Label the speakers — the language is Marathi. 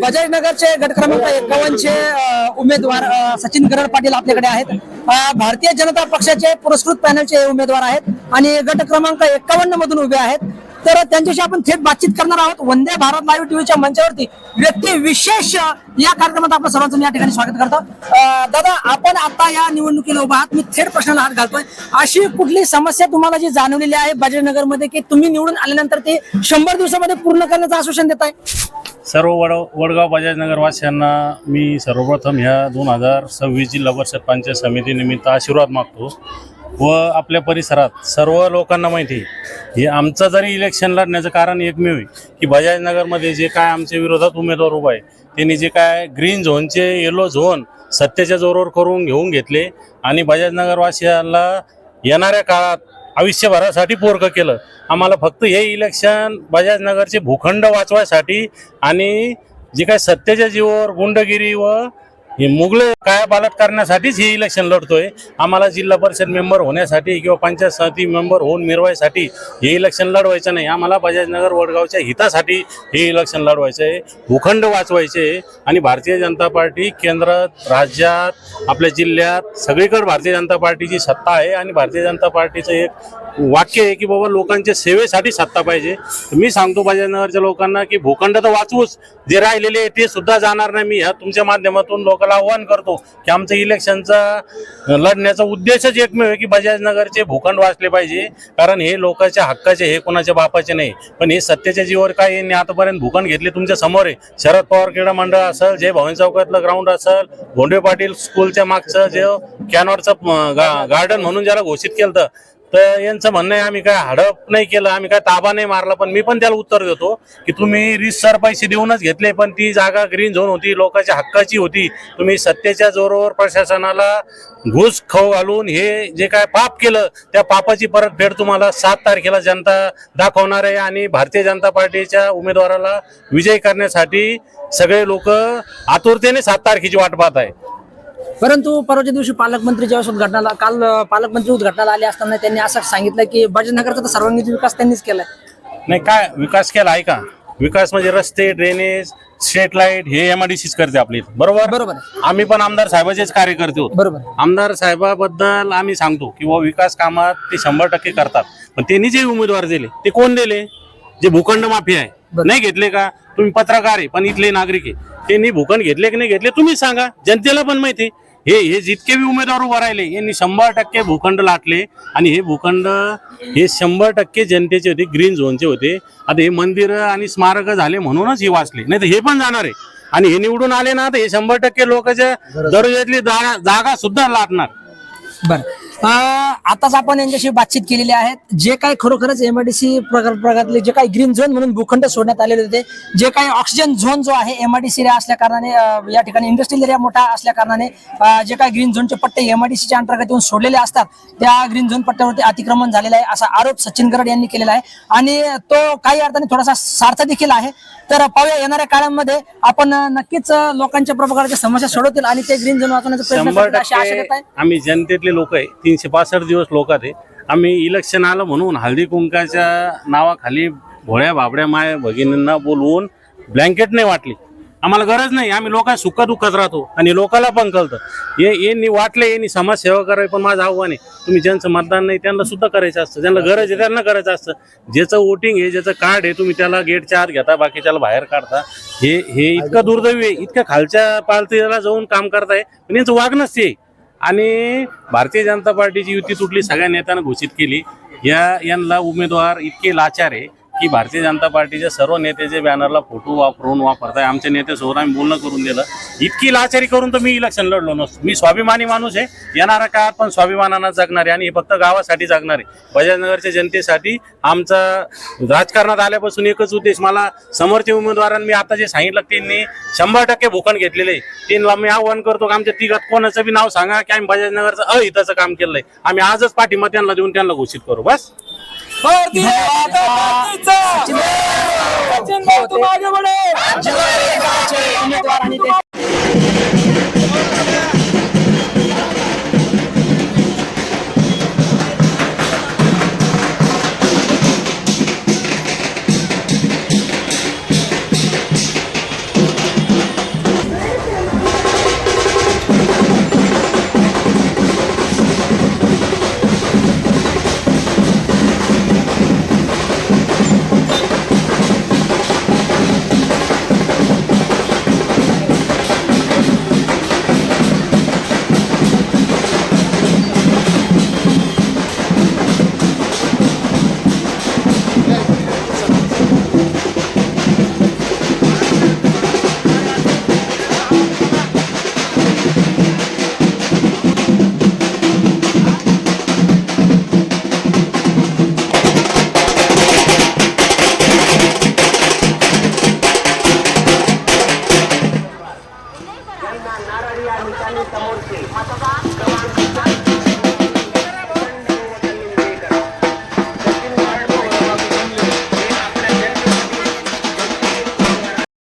Speaker 1: बजाज नगरचे गट क्रमांक एकावन्नचे उमेदवार सचिन गरड पाटील आपल्याकडे आहेत. भारतीय जनता पक्षाचे पुरस्कृत पॅनलचे उमेदवार आहेत आणि गट क्रमांक एकावन्न मधून उभे आहेत. तर त्यांच्याशी आपण थेट बातचीत करणार आहोत. वंदे भारत लाईव्ह टीव्हीच्या मंचावरती व्यक्ती विशेष या कार्यक्रमात आपण सर्वांचं मी या ठिकाणी स्वागत करतो. दादा आपण आता या निवडणुकीला उभा आहात. मी थेट प्रश्नाला हात घालतोय. अशी कुठली समस्या तुम्हाला जी जाणवलेली आहे बजाजनगरमध्ये की तुम्ही निवडून आल्यानंतर ते शंभर दिवसामध्ये पूर्ण करण्याचं आश्वासन देत आहे?
Speaker 2: सर्व वड वडगाव बजाजनगरवासियांना मी सर्वप्रथम ह्या दोन हजार सव्वीस जिल्हा परिषद पंचायत समितीनिमित्त आशीर्वाद मागतो. व आपल्या परिसरात सर्व लोकांना माहिती आहे. हे आमचं जरी इलेक्शन लढण्याचं कारण एकमेव आहे की बजाजनगरमध्ये जे काय आमच्या विरोधात उमेदवार उभा आहे त्यांनी जे काय ग्रीन झोनचे येलो झोन सत्तेच्या जोरावर करून घेऊन घेतले आणि बजाजनगरवासियांना येणाऱ्या काळात आयुष्यभरासाठी पोरकं केलं. आम्हाला फक्त हे इलेक्शन बजाजनगरचे भूखंड वाचवायसाठी आणि जे काय सत्तेच्या जीवावर गुंडगिरी व हे मुगले कायापालट करण्यासाठीच हे इलेक्शन लढतोय. आम्हाला जिल्हा परिषद मेंबर होण्यासाठी किंवा पंचायत समिती मेंबर होऊन मिरवायसाठी हे इलेक्शन लढवायचं नाही. आम्हाला बजाजनगर वडगावच्या हितासाठी हे इलेक्शन लढवायचं आहे. भूखंड वाचवायचे आणि भारतीय जनता पार्टी केंद्रात राज्यात आपल्या जिल्ह्यात सगळीकडे भारतीय जनता पार्टीची सत्ता आहे. आणि भारतीय जनता पार्टीचं एक वाक्य आहे की बाबा लोकांच्या सेवेसाठी सत्ता पाहिजे. मी सांगतो बजाजनगरच्या लोकांना की भूखंड तर वाचवूच. जे राहिलेले आहे ते सुद्धा जाणार नाही. मी ह्या तुमच्या माध्यमातून लोकांना आव्हान करतो की आमचं इलेक्शनचा लढण्याचा उद्देशच एकमेव आहे की बजाजनगरचे भूखंड वाचले पाहिजे. कारण हे लोकांच्या हक्काचे हे कोणाच्या बापाचे नाही. पण हे सत्तेच्या जीवर काय यांनी आतापर्यंत भूखंड घेतले तुमच्यासमोर आहे. शरद पवार क्रीडा मंडळ असेल जे भवन चौकातलं ग्राउंड असेल गोंडे पाटील स्कूलच्या मागचं जे कॅनॉरचं गार्डन म्हणून ज्याला घोषित केलं तर यांचं म्हणणं आहे आम्ही काय हडप नाही केलं आम्ही काय ताबा नाही मारला पण मी पण त्याला उत्तर देतो की तुम्ही रिसर पैसे देऊनच घेतले पण ती जागा ग्रीन झोन होती लोकांच्या हक्काची होती. तुम्ही सत्तेच्या जोरावर प्रशासनाला घुस खाऊ घालून हे जे काय पाप केलं त्या पापाची परतफेड तुम्हाला सात तारखेला जनता दाखवणार आहे आणि भारतीय जनता पार्टीच्या उमेदवाराला विजय करण्यासाठी सगळे लोक आतुरतेने सात तारखेची वाट पाहत आहे.
Speaker 1: परंतु परवाच्या दिवशी पालकमंत्री ज्यावेळेस उद्घाटनाला काल पालकमंत्री उद्घाटनाला आले असताना त्यांनी असं सांगितलं की बजाजनगरचा तर सर्वांगीण विकास त्यांनीच केलाय.
Speaker 2: नाही काय विकास केला? आहे का विकास म्हणजे रस्ते ड्रेनेज स्ट्रीट लाइट हे एम आय डी सीच करते आपली. बरोबर?
Speaker 1: बरोबर.
Speaker 2: आम्ही पण आमदार साहेबाचेच कार्यकर्ते होतो.
Speaker 1: बरोबर.
Speaker 2: आमदार साहेबाबद्दल आम्ही सांगतो की व विकास कामात ते शंभर टक्के करतात. पण त्यांनी जे उमेदवार दिले ते कोण दिले? जे भूखंड माफी आहे. नाही घेतले का? तुम्ही पत्रकार आहे पण इथले नागरिक आहे. त्यांनी भूखंड घेतले की नाही घेतले तुम्ही सांगा. जनतेला पण माहिती आहे. हे हे जितके बी उमेदवार उभा राहिले यांनी शंभर टक्के भूखंड लाटले आणि हे भूखंड हे शंभर टक्के जनतेचे होते ग्रीन झोनचे होते. आता हे मंदिर आणि स्मारक झाले म्हणूनच हे वाचले. नाही तर हे पण जाणार आहे. आणि हे निवडून आले ना तर हे शंभर टक्के लोकांच्या दर्जातली जागा सुद्धा लाटणार.
Speaker 1: बरं. आताच आपण यांच्याशी बातचीत केलेली आहे. जे काही खरोखरच एमआयडीसी प्रकल्पातले जे काही ग्रीन झोन म्हणून भूखंड सोडण्यात आलेले होते जे काही ऑक्सिजन झोन जो आहे एमआयडीसी एरिया असल्या कारणाने या ठिकाणी इंडस्ट्रियल एरिया मोठा असल्या कारणाने जे काही ग्रीन झोनचे पट्टे एमआयडीसीच्या अंतर्गत येऊन सोडलेले असतात त्या ग्रीन झोन पट्ट्यावरती अतिक्रमण झालेलं आहे असा आरोप सचिन गरड यांनी केलेला आहे. आणि तो काही अर्थाने थोडासा सार्थ देखील आहे. तर पाहूया येणाऱ्या काळामध्ये आपण नक्कीच लोकांच्या प्रभागाच्या समस्या सोडवतील आणि ते ग्रीन झोन वाचवण्याचा प्रयत्न
Speaker 2: आम्ही जनतेतले लोक आहे तीनशे पासष्ट दिवस लोक आहे. आम्ही इलेक्शन आलं म्हणून हळदी कुंकाच्या नावाखाली भोळ्या बाबड्या माय भगिनींना बोलवून ब्लँकेट नाही वाटली. आम्हाला गरज नाही आम्ही लोकांना सुख दुःखात राहतो आणि लोकाला पण कळतं. हे यांनी वाटले यांनी समाजसेवा करावी पण माझं आव्हान आहे तुम्ही ज्यांचं मतदान नाही त्यांना सुद्धा करायचं असतं. ज्यांना गरज आहे त्यांना करायचं असतं. ज्याचं वोटिंग आहे ज्याचं कार्ड आहे तुम्ही त्याला गेटच्या आत घेता बाकीच्याला बाहेर काढता. हे हे इतकं दुर्दैवी आहे इतक्या खालच्या पालतीला जाऊन काम करताय पण यांचं वागणंच ते आहे. आणि भारतीय जनता पार्टीची युती तुटली सगळ्या नेत्यांना घोषित केली. या यांना उमेदवार इतके लाचार आहे. की भारतीय जनता पार्टीच्या सर्व नेत्याचे बॅनरला फोटो वापरून वापरताय आमचे नेते सोबत आम्ही बोलणं करून दिलं. इतकी लाचारी करून तर मी इलेक्शन लढलो नसतो. मी स्वाभिमानी माणूस आहे. येणाऱ्या काळात पण स्वाभिमानानं जगणार आहे आणि हे फक्त गावासाठी जगणारे. बजाजनगरच्या जनतेसाठी आमचा राजकारणात आल्यापासून एकच उद्देश मला समोरच्या उमेदवारांनी मी आता जे सांगितलं त्यांनी शंभर टक्के भूखंड घेतलेले त्यांना मी आव्हान करतो की आमच्या तिघात कोणाचं बी नाव सांगा की आम्ही बजाजनगरचं अहिताचं काम केलंय. आम्ही आजच पाठिंबा त्यांना देऊन त्यांना घोषित करू. बस.
Speaker 3: भारतीय
Speaker 1: Morsi. Matagaan, gawang.